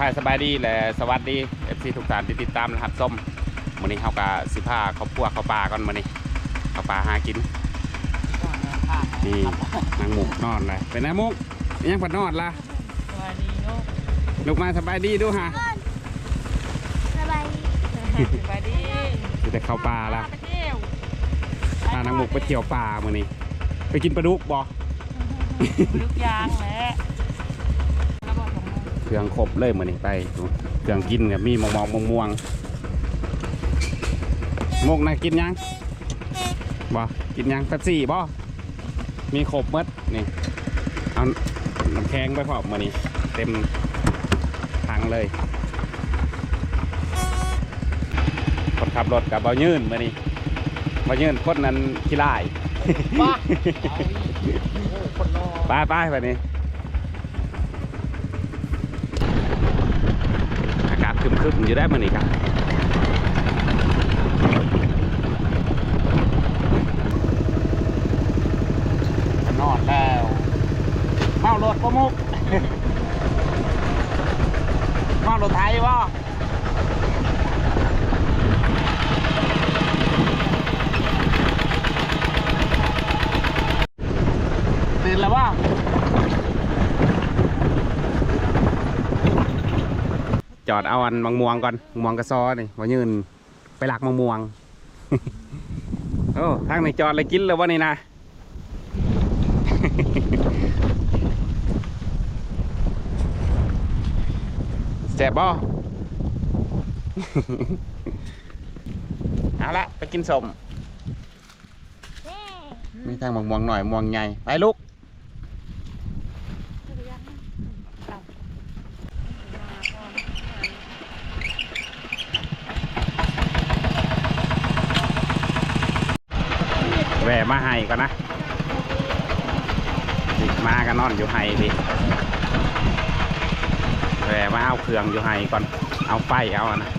ทายสบายดีและสวัสดีเอฟซีทุกท่านที่ติดตามรหัสส้มวันนี้เขากับสิผ้าเขาพวกเขาปลาก่อนมานี่เขาปลาหากินนี่นางหมุกนอนเลยเป็นไงมุกยังผัดนอนละสวัสดีลูกลูกมาสบายดีดูฮะสบายดีสวัสดีจะได้เข้าปลาละไปเที่ยวพานางหมุกไปเที่ยวปลามานี่ไปกินปลาดุกบ่ลูกยางแหละแล้วบอกของมึง เครื่องครบเลยมานี่ไปดูเครื่องกินกับมีมองมองม่วงม่วงๆมุกนะกินยังบ่กินยังเป๊ปซี่บ่มีครบหมดนี่เอาน้ำแข็งไปพร้อมมานี่เต็มถังเลย คนขับรถกับเบายืนมานี่เบายืนคนนั้นขี้ลายบ้าโอ้คนรอไปไปแบบนี้ อากาศครึมๆอยู่ได้มานี่ครับนอนแล้วเมารถปะมุกเมารถไทยวะตื่นแล้ววะ จอดเอาอันมังม่วงก่อนมังม่วงกระซอนี่ว่ายืนไปหลักมังม่วงโอ้ทางในจอดเลยกินเลยวะนี่นะแสบบ่เอาละไปกินสมมีทางม่วงๆหน่อยม่วงใหญ่ไปลูก แห วะมาให้ก่อนนะนี่มากันนอนอยู่ไห้ดิแหวะมาเอาเครื่องอยู่ไห้ก่อน เอาไฟเอาอะนะ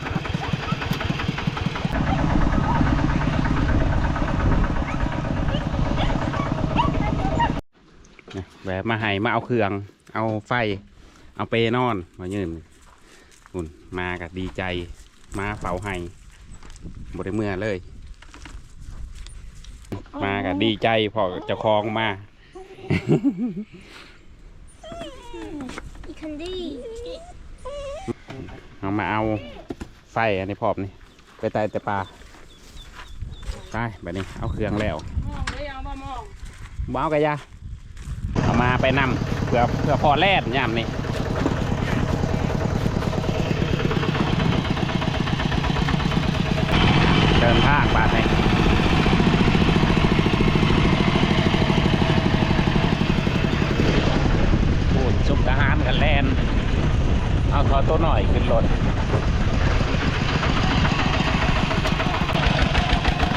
แหวะมาให้มาเอาเครื่อง เอาไฟ เอาเปนอนมายืนอุ่นมากับดีใจ มาเฝ้าให้บริเมื่อเลย มากับดีใจพอเจะคลองมาอีคันดี้เอามาเอาไฟอันนี้พร้อมนี่ ไปไต่แต่ปลาไปแบบนี้เอาเครื่องแล้วมองได้ยังบ่มองบ้เอากระยาเอามาไปนำเพื่อเพื่อพอแล่นย่ำนี่เดินทางบาดนี่พูดสุกทหารกันแลน เอาทอตัวหน่อยขึ้นรถ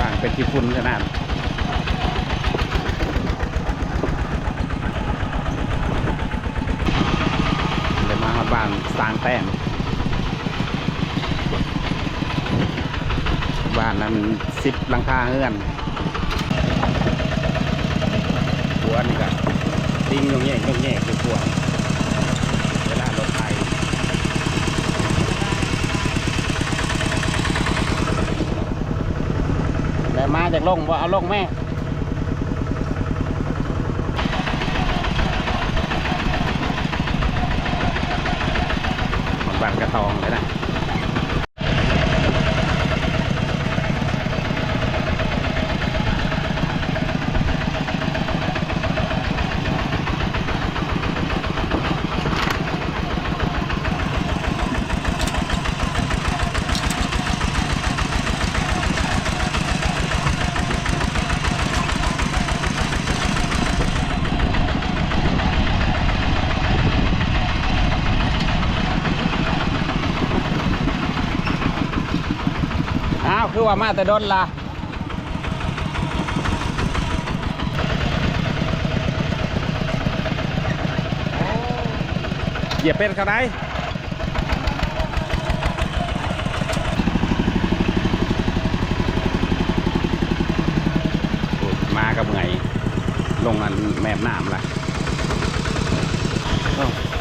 ต่างเป็นที่ฝุ่นขนาดเดี๋ยวมาฮอดบ้านสร้างแต้มบ้านนั้นสิบหลังคาเฮือนหัวนี่ก็ติ้งยงแยกยงแยกคือหัวเวลารถไทยแต่ มาจากลงว่าเอาลงแม่บานกระทองเลยนะ คือว่ามาแต่ดนละเหยียบเป็นเขาได้มากับเหงลงอันแมบน้ำละ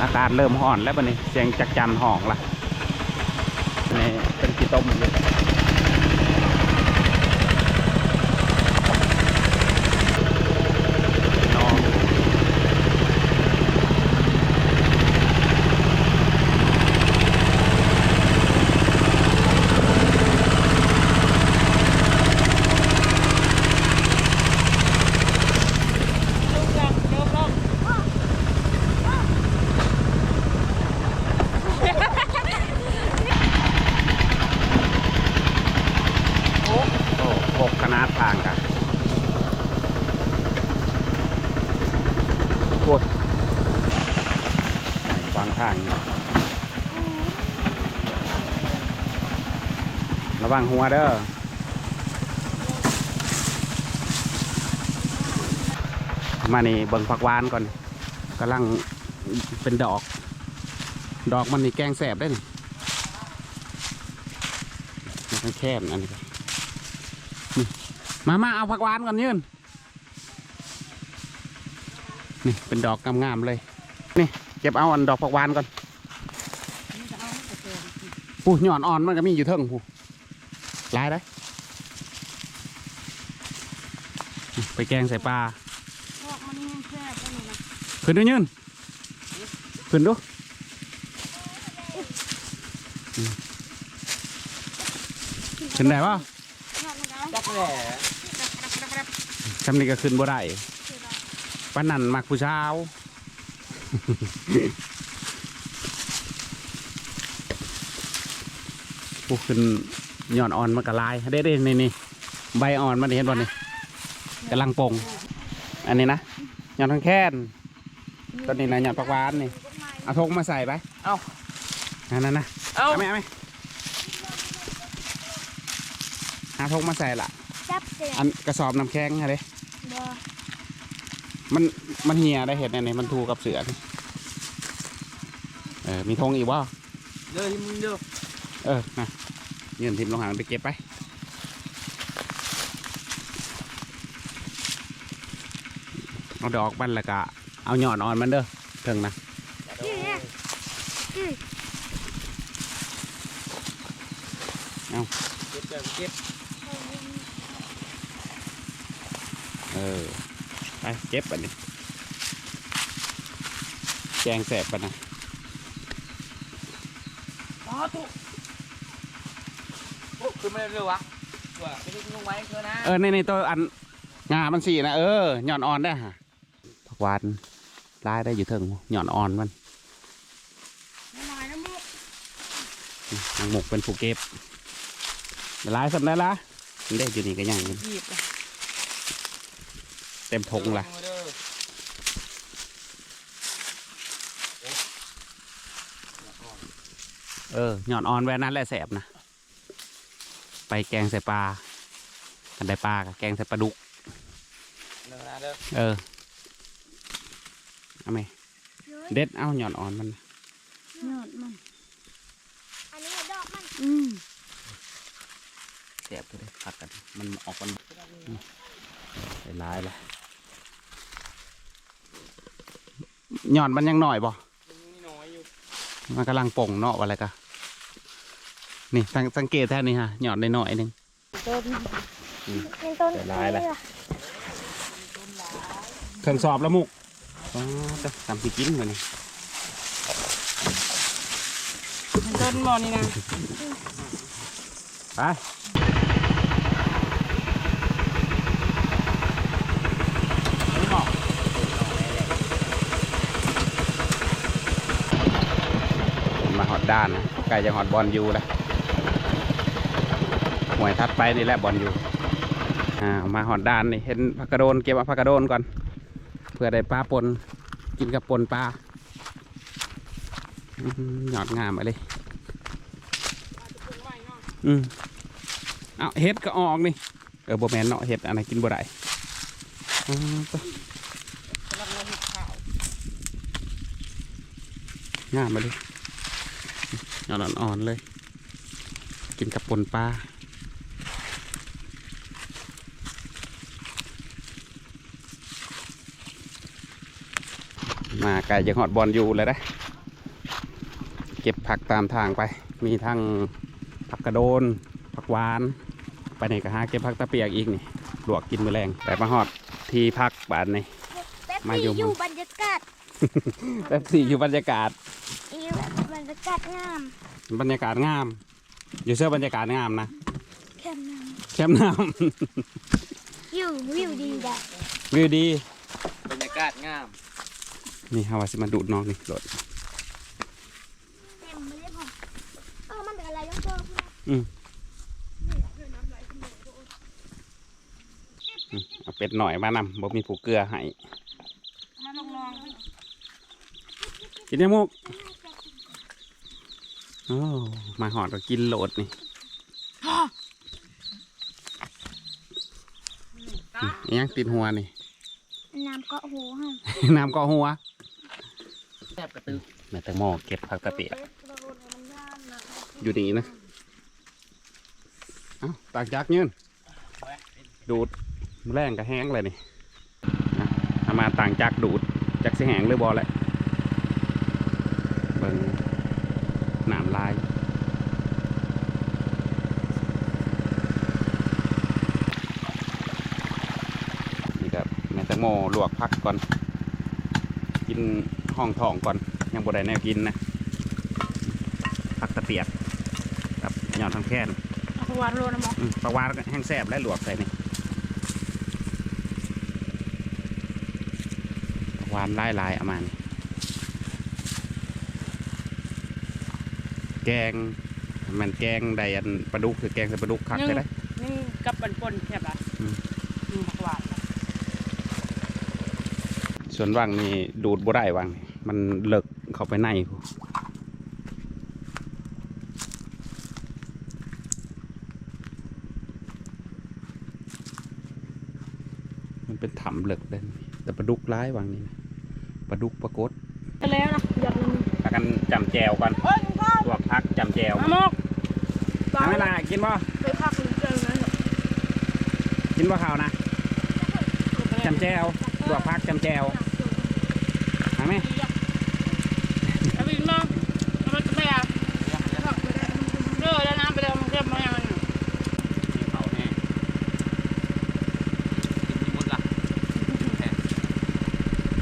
อากาศเริ่มห่อนแล้วบัดนี้เสียงจักจันห้องละนี่เป็นกี่ต้มเลยน้อง ลูกยังเริ่มลง โอ้หกขนาดต่างกันโอ้ยขวางทางนี่ระ วังหัวเด้อมานี่เบิ่งผักหวานก่อนกำลังเป็นดอก ดอกมันนี่แกงแสบได้นี่มันแค่นอันนี้นี่มามาเอาผักหวานก่อนยืนนี่เป็นดอกงามๆเลยนี่เก็บเอาอันดอกผักหวานก่อนผู้หย่อนอ่อนมันก็มีอยู่เทิงผู้หลายได้อไปแกงใส่ปลาพวกมันนี่แค่พวกนี้นะขึ้นด้วยยืนขึ้นดูอืมขึ้นได้ปะจักแหล่จำนี้ก็ขึ้นบ่ได้ป้านนันมักผู้เช้าวผู้ขึ้น หย่อนอ่อนมันก็ลายเด้เด้นี่นี่ใบอ่อนมันเห็นบ่นี่กำลังโป่งอันนี้นะหย่อนทางแค้นตอนนี้นะหย่อนปักหวานนี่เอาทงมาใส่ไปเอาอันนั้นนะเอาเอาไหมเอาไหมหาทงมาใส่ละจับเสืออันกระสอบน้ำแข็งอะไรบอมันมันเหี่ยได้เห็นเนี่ยมันถูกับเสือนี่เออมีธงอีกว่าเด้อที่มึงเด้อเออนะ ยืนทิมลงหางไปเก็บไปเอาดอกมันแล้วก็เอาหยอดอ่อนมันเด้อเถิงนะนี่เนี่ยอืมเก็บเก็บเก็บเออไปเก็บอันนี้แกงแสบปะนะอ๋อตุ๊ โอ้คือไม่เร็ววะว่ไดูลุงไว้เถอะนะเออในในตัวอันงามันสีนะเออหย่อนอ่อนได้ฮะผักหวานลายได้อยู่เถิงหย่อนอ่อนมันหน่อยนะมุกนางหมกเป็นผูกเก็บลายสำได้ละมันได้อยู่นี่ก็ยังเต็มทงละเอเออหย่อนอ่อนแวนนั้นแหละแสบนะ ไปแกงใส่ปลากันได้ปลากับแกงใส่ปลาดุกเด้อนะเด้อเออเอาไหมเด็ดเอาหย่อนอ่อนมันยอดมันอันนี้ดอกมันอืมแสบตัวเด้ผัดกันมันออกกันใส่ลายเลยหย่อนมันยังหน่อยบ่นี่น้อยอยู่มันกำลังป่งเนาะว่าอะไรกะ นี่สังสังเกตแท่นี้ฮะหยอดได้หน่อยหนึงต้นเป็นต้นเดี๋ยวลายละนี่ล่ะเครื่องสอบแล้วมุกอ๋อจะทำสิกินมานี่ต้นบ่อนี่นะไปมาหอดด้านนะใกล้จะหอดบอลยูแล้วห วยทัดไปนี่แหละบอลอยูอ่ามาหอดด้านนี่เห็นผักกระโดนเก็บเอาผักกระโดนก่อน เพื่อได้ปลาปนกินกับปนปลาหยอดงามไปเลยอืมเอาเห็ดก็ออกนี่เออบ่แมนเนาะเห็ดอะไรกินบ่ได้อ๋อตัวกำลังลงข่ามมาเลยอ่อนอ่อนๆเลย กินกับปนปลา มาไก่ยังหอดบอลอยู่เลยนะเก็บผักตามทางไป มีทั้งผักกระโดน ผักหวาน ไปนี่ก็หาเก็บผักตะเปียกอีกนี่ลวกกินมื้อแรง แต่มาฮอดที่พักบานนี่แป๊บมาอยู่ซี่อยู่บรรยากาศแป๊บสี่อยู่บรรยากาศอีบรรยากาศงาม บรรยากาศงาม อยู่เสื้อบรรยากาศงามนะแค่น้แคมป์น้ำอยู่วิวดีแหละำวิวดี บรรยากาศงาม นี่ฮาวาสิมาดูดน้องนี่รถเต็มไม่ได้พอเออมันเป็นอะไรต้องเจออืมเอาเป็ดหน่อยมานำบ่มีผูกเกลือให้มาลองลองกินยังมุกโอ้มาหอดก็กินโหลดนี่อิหยังติดหัวนี่ น้ำเกาะหูห้องน้ำเกาะหัว แซ่บกระตึกแม่แตงโมเก็บผักตะเปียกอยู่นี่นะเอ้าตากจักยืนดูดแรงกับแห้งเลยนี่นะเอามาต่างจากดูดจากสิแห้งหรือบอแหละเบิ่งน้ำลายนี่ครับแม่แตงโมลวกพักก่อนกิน ห้องท้องก่อน ยังบ่ได้แนวกินนะพักตะเปียกกับยอดทางแค้นเอาหวานโรนะหมออืมปลาวานแห้งแซ่บและลวกใส่นี่ปลาวานลายลายๆเอามานี่แกง มันแกงใดอันปลาดุกคือแกงใส่ปลาดุกคักได้ไหม นี่กับปันปนแซ่บอะอืม อืมผักหวาน ส่วนว่างนี่ดูดบ่ได้ว่างนี่มันเลิกเข้าไปในพู้มันเป็นถ้ำเลิกเลยแต่ปลาดุกร้ายวางนี่นะปลาดุกปลากดก็แล้วนะอยากกินพากันจำแจวก่อนเฮ้ยกินข้าวลวกพักจำแจวมาหมกทำเวลากินบ่ไปพักหรือเจอนะกินบ่ข้าวนะจำแจวลวกพักจำแจว ทำไหม เอาไปกินบ้างเอาไปจะไปอะเออแล้วน้ำไปแล้วมันเรียบมาอย่างนั้น เขาแน่ หมดละ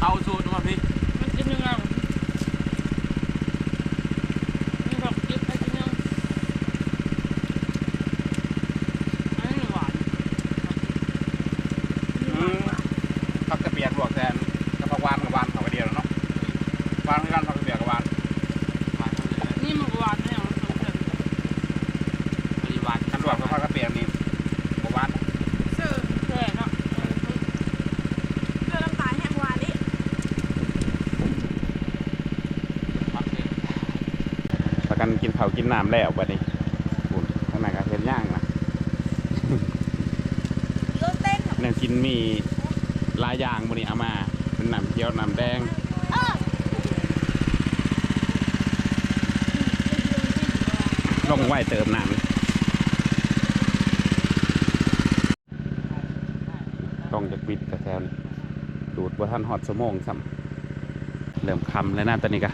เอาสูตรมาพี่ มันกินยังไงนี่แบบกินไปกินยังอันนี้หวาน อืมพักกระเปียกลวกแทนกับผักหวานกับหวานเขาไปเดียวแล้วเนาะหวานคือกันพักกระเปียกกับหวาน มาทำเลย นี่มันหวานเนี่ยมันสม บริวาร กันลวกกับพักกระเปียกนี่บ่หวาน แค่เนาะ เกลือน้ำตาลแห้งหวานนี่ พักเลย พากันกินข้ากินน้ำแล้วบัดนี้คุณข้างในก็เห็นย่างนะรถเต้นแนวกินมีลายยางมื้อนี้เอามาเป็นน้ำเขียวน้ำแดงเออลงไหวเติมน้ำต้องจากปิดกระแถวนี่ดูดว่าท่านฮอดสมองซ้ำเริ่มคำแล้วนะตอนนี้กะ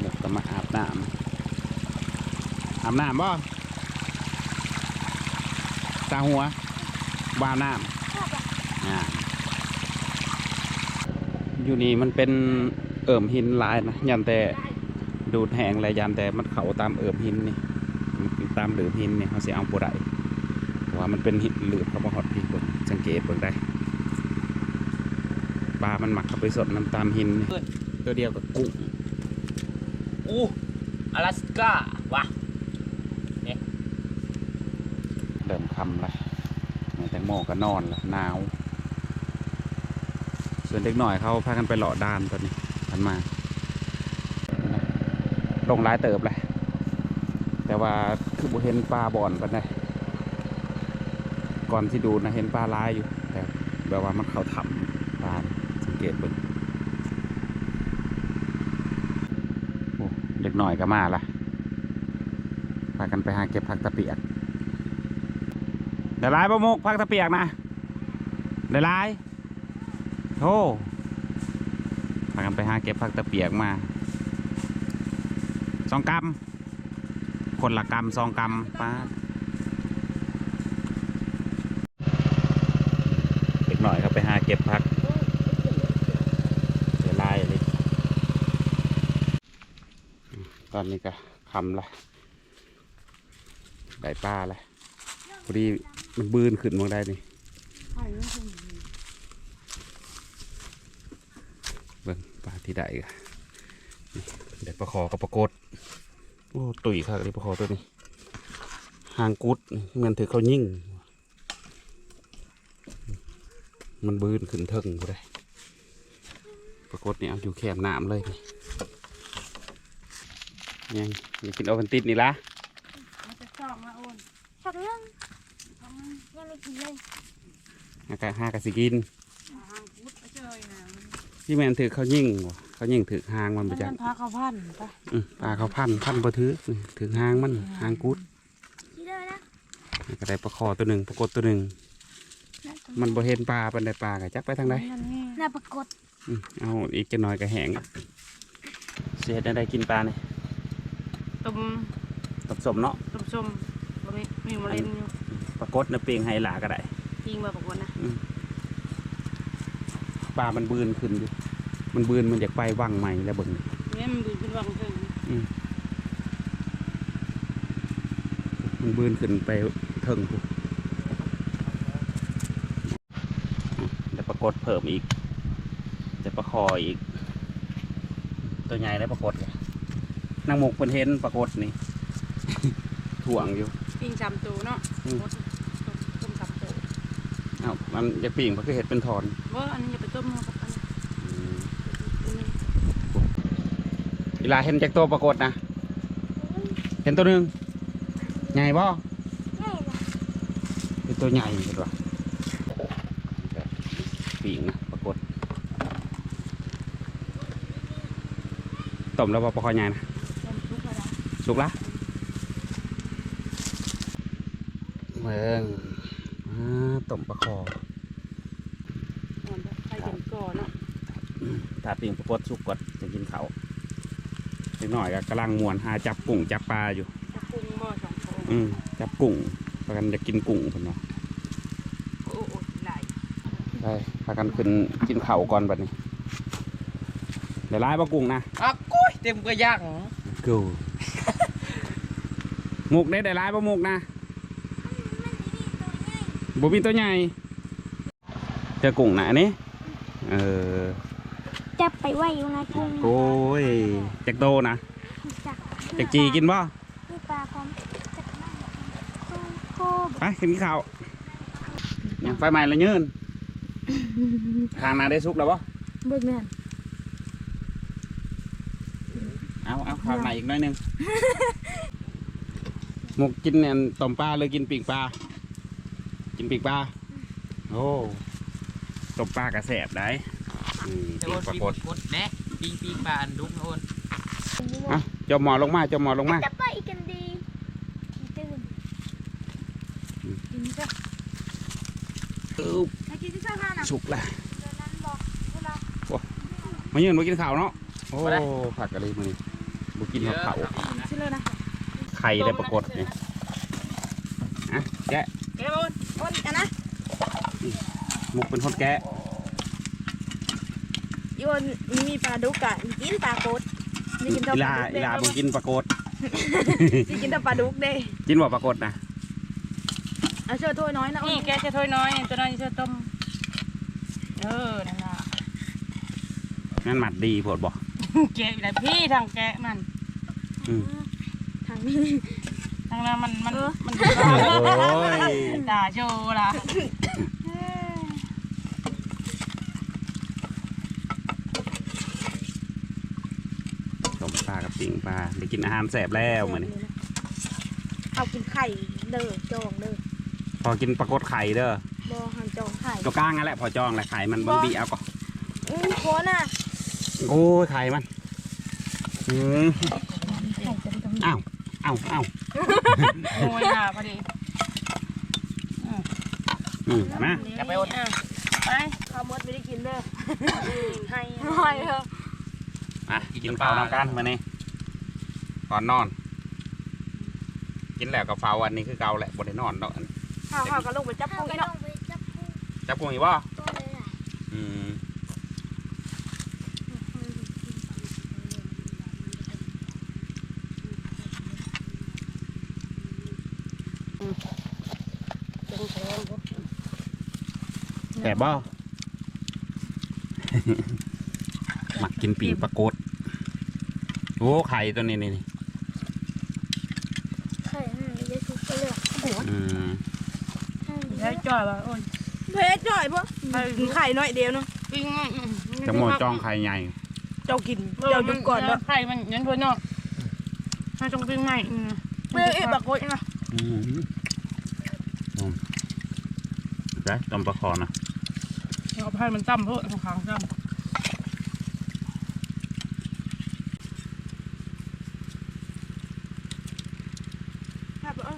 เดี๋ยวก็มาอาบ น้ำอาบน้ำบ่ตาหัววาวน้ำอ่าอยู่นี่มันเป็นเอิ่มหินหลายนะยันแต่ดูดแห้งและยันแต่มันเขาตามเอิบหินนี่มันคือตามหลืบหินนี่เขาสิเอาบ่ได้เพราะว่ามันเป็นหินหลืบเขาบ่ฮอดพี่เบิ่งสังเกตเบิ่งได้ปลามันหมักเข้าไปสดน้ำตามหินนี่ตัวเดียวกับกุ้งอู้ อลาสก้าวะเริ่มคำละแม่แตงโมก็นอนละหนาว ส่วนเด็กหน่อยเขาพากันไปหล่อดานตอนนี้ทันมาลงร้ายเติบเลยแต่ว่าคือบ่เห็นปลาบ่อนปานใดก่อนที่ดูนะเห็นปลาลายอยู่ แต่แบบว่ามันเขาถ่ำปลาสังเกตเบิ่งโอ้เด็ กหน่อยก็มาละพากันไปหาเก็บผักตะเปียกเดี๋ยวลายประมุกพักตะเปียกนะเดี๋ยวลายโธ่พากันไปหาเก็บพักตะเปียกมาสองกรัมคนละกรัมสองกรัมป้าเด็กหน่อยครับไปหาเก็บผักเดี๋ยวไล่เลยต อนนี้ก็คำละได้ปลาละพอดีมันบืนขึ้นมาได้นี่เบิ่งปลาที่ได้กะนี่เด็ดปลาคอกับปลากดโอ้ตุ๋ยค่ะเลยปลาคอตัวนี้หางกุดเหมันถือเขายิ่ง มันบืนขึ้นเทิงกูได้ปลากดนี่เอาอยู่แคมน้ำเลยนี่ ยังอยากกินโอเวนติดนี่ละมันจะชอบมาโอนสักเรื่องยังไม่กินเลยหากะหากะสิกินหางพุดไปเจอนะที่แมันถือเขายิ่งว่ะเขายิ่งถือหางมันไปมันจักพาเขาพันไปอืมปลาเขาพันพันบ่ถือถือหางมันหางกุดกินเลยนะแล้วก็ได้ปลาคอตัวหนึ่งปลากดตัวหนึ่งมันบ่เห็นปลาเป็นได้ปลากะจักไปทางใดน่าปรากฏอืมเอาอีกจะหน่อยก็แห้งเสียได้กินปลาเนี่ย ต้มตบสมเนาะต้มส้มบะหมี่มีมะเร็งอยู่ปลากดเนื้อเปียงไฮหลาก็ได้จริงมาบอกว่านะปลามันบืนขึ้นอยู่มันบืนมันอยากไปว่างใหม่แล้วเบิ่งนี่เนี่ยมันดูเป็นวังเพิ่งมันบืนขึ้นไปเทิงพู้นอืมแล้วปลากดเพิ่มอีก จะปลาคออีก ตัวใหญ่แล้วปลากดเนี่ย นางหมกเป็นเห็นปลากดนี่ ถ่วงอยู่ ปิ้งสามตัวเนาะอืม ต้มสามตัวอ้าวมันจะปีงมันก็เห็ดเป็นถอนว่าอันนี้อย่าไปต้มเอากับอันนี้อันนี้เวลาเห็นจากตัวปรากฏนะ เห็นตัวหนึ่งใหญ่บ่ง่ายนะเป็นตัวใหญ่เห็นป่ะปีงนะปรากฏต้มแล้วบ่ปลาคอใหญ่นะต้มซุปอะไร สุกละเมืองอ่าต้มปลาคออ่อนแบบใครเห็นก่อนเนาะถ้าปีงปรากฏสุกก่อนจะกินเขาวเล็กหน่อยก็กำลังมวนหาจับกุ้งจับปลาอยู่จะปรุงบ่สองโถอืมจับกุ้งพากันจะกินกุ้งเพิ่นเนาะโอ้โหไหลายไปพากันขึ้นกินข้าวก่อนบัดนี้ เดี๋ยวไล่ปลากุ้งนะอะกุ้ยเต็มกระย่างกูห มุกได้ได้ไล่ปลาหมุกนะบ่มีตัวใหญ่เจอกุ้งนะอันนี้เออจับไปไว้อยู่ในกุ้งโอ้ยจักโตนะจักจักจีกินบ่นี่ปลาพร้อมจักมากโคบไปขึ้นกินข้าวยังไฟใหม่ละยืนทางนาได้สุกแล้วบ่เบิกแม่นเอาเอาข้าวในอีกหน้อยหนึง หมุกกินเนี่ยต้มปลาหรือกินปีกปลา กินปีกปลา โอ้ต้มปลากระแสบได้อืมจะปีโอกนปลาปีกดกดแนะปีปีปลาอันดุกนะโอนอะจมหมอลงมาจมหมอลงมาจะไปกันดีตื่นกินจ้ะอึ๊บให้กินที่เช้าหน้าน่ะสุกแล้วเดี๋ยวนั้นบอกเวลามายืนมากินข้าวเนาะ โอ้ผักกะหรี่มานี่บุกินข้าวชิเลยนะ ไข่ได้ปรากฏนี่อะแกะแกโอนโอนกันนะหมุกเป็นคนแกะโยนมีปลาดุกอะกินปลาโคดนี่กินแต่อีปลาลาดุกอีลาบุกินปรากฏนี่กินแต่ปลาดุกเด้กินบ่ปรากฏนะเอาเชือกถ้วยน้อยนะนี่แกจะถ้วยน้อยตัวน้อยจะต้มเออนั่นล่ะงั้นหมัดดีโพดบ่แกะอยู่ไหนพี่ทางแกะมันอืม ทางนี้ทางนั้นมันมันมันโอ้ยด่าโชว์ล่ะต้มปลากับปิ่งปลาได้กินอาหารแสบแล้วมื้อนี้เอากินไข่เด้อจองเด้อพอกินปรากฏไข่เด้อบ่หันจองไข่ตัวกลางนั่นแหละพอจองแหละไข่มันบางบีเอาก็อือโคนอะโอ้ยไข่มันอืมไข่จะตรงอ้าว อ้าวอ้าวโอ้ยค่ะพอดีอืมมาจะไปโอนอะไปข้าวมดไม่ได้กินเด้อให้หน่อยเถอะอะกินข้าวนำกันมานี่ก่อนนอน กินแล้วก็เฝ้าวันนี้คือเก่าแหละบ่ได้นอนดอกอันข้าวข้าวก็ลงไปจับถ้ากุ้งไปอีกลเนาะงไปจับกุ้งจับกุ้งอีกบ่ตัวเลยอะอืม แต่บ่มักกินปีกปลากดโอ้ไข่ตัวนี้นี่นี่ไข่นั่นไม่ได้ทุกก็เลยอืมใช้จ่อยว่ะโอ้ยเพชรจ่อยพวกไข่น้อยเดียวเนาะกินง่ายจะหมดจ้องไข่ใหญ่ เจ้ากิน เจ้าจุกก่อนเนาะไข่มันยันเพิ่นเนาะให้จงปิ้งใหม่อืมเมื่อเอ็ดบักโกยนะอืมอืมได้ต้มปลาคอนะเอา ไผ่มันจ้ำเพิ่นของขางจ้ำครับเออ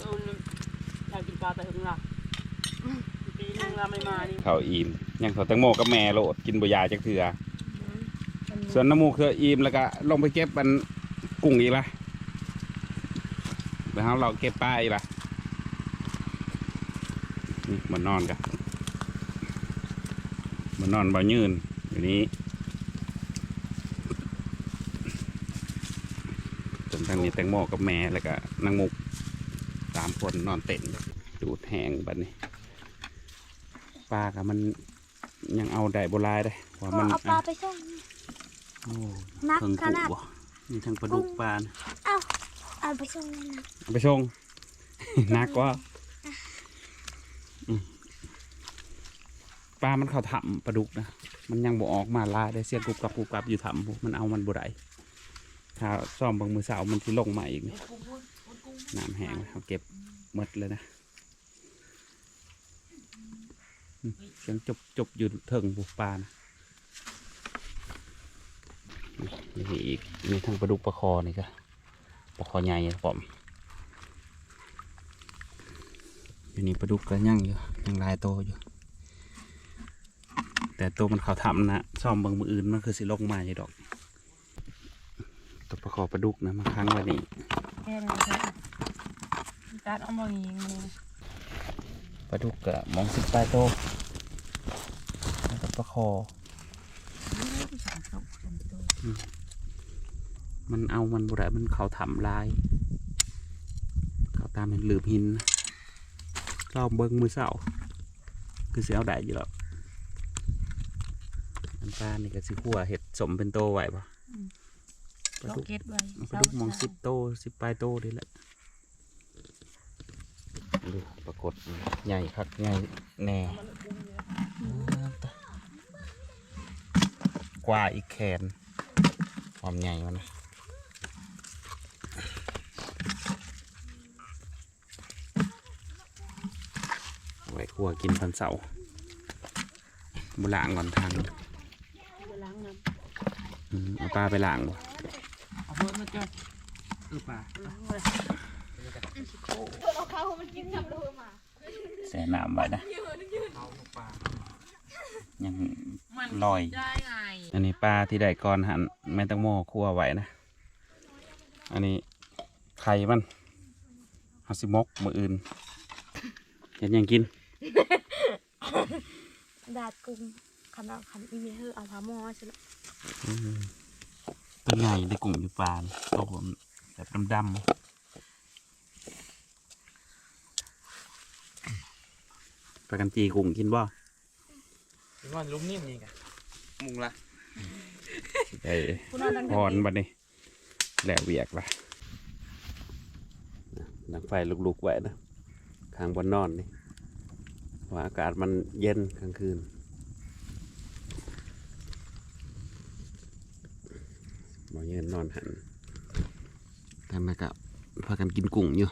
เอออยากกินปลาแต่ถึงละปีนึงละไม่มานี่เขาอิ่มยังเขาแตงโมกับแม่โลดกินบยาจักเถือส่วนน้ำมูกคืออิ่มแล้วก็ลงไปเก็บมันกุ้งอีกละแล้วเราเก็บปลาอีกละนี่เห มือนนอนกันเหมือนนอนบ่ยืนอยู่นี้จนทางนี้แตงโมกับแม่แล้วก็นางมุกสามคนนอนเต็นดูดแห้งบัดนี้ปลากับมันยังเอาได้โบราณได้ว่าก็มันเอาปลาไปส่งโอ้นักเพิ่งขนาดกุบ่มีทั้งปลาดุกปลานะเอาเอาไปส่งเลยนะเอาไปชงนักว่าอืม ปลามันเข้าถ้ำปลาดุกนะมันยังบ่ออกมาลายได้เสียกรุบกับกรุบกับอยู่ถ้ำมันเอามันบ่ได้ถ้าซ่อมบางมือสาวมันที่ลงมาอีกนี่น้ำแห้งเขาเก็บหมดเลยนะเสียงจบจบอยู่เทิงบุปลานะนี่อีกมีทั้งปลาดุกปลาคอนี่ก็ปลาคอใหญ่ผมอยู่นี่ปลาดุกก็ยังอยู่ยังลายโตอยู่ แต่ตัวมันเขาทำนะซ่อมเบางมืออื่นมันคือสิลงมาอยู่ดอกตัวปลาคอปลาดุกนะมันค้างไว้นี่แค่นั้นจ้ะการเอามาอย่างนี้ปลาดุกกะมองสิบปลายโตวแล้วก็ปลาคอ มันเอามันบุไรมันเขาทำลาย เขาตามเห็นหลืบหินนะเราเบิ้งมือเสาคือสิเอาได้อยู่แล้ว น้ำตาลนี่ก็สิขัวเห็ดสมเป็นโตไหวปะปลาล็อกดุกเก็ตไว้ปลาดุกมองสิบโตสิบปลายโตดีแหละดูปรากฏใหญ่คักใหญ่แน่กว่าอีกแขนความใหญ่มันนะเอาไว้คั่วกินพันเสาร์บล้างก่อนทาง ไปล้างน้ อืมเอา ปลาไปล้างบ่ำเอาเพิ่มมาจ้ะเออปลาล้างเลยแส่น้ำไว้นะยังมันลอยได้ไงอันนี้ปลาที่ได้ก่อนหันแม่ตังโมคั่วไว้นะ อันนี้ไข่มันฮัสิมกมืออื่นเห็นยังกิน ดาดกุ้งขันเอาขันอีเมลเอาพาหมอใช่ไหมอืม ตัวใหญ่ได้กลุ่มอยู่ปลานะตัวผมแบบดำๆปลากันจีกุ้งกินบ่มันลุ่มนิ่มนี่กันมุงละไอ้พรบัดนี้แหลวเวียกละดังไฟลุกๆไว้นะข้างบนนอนนี่ว่าอากาศมันเย็นกลางคืนบ่เย็น นอนหันทางนั้นก็พากันกินกุ้งอยู่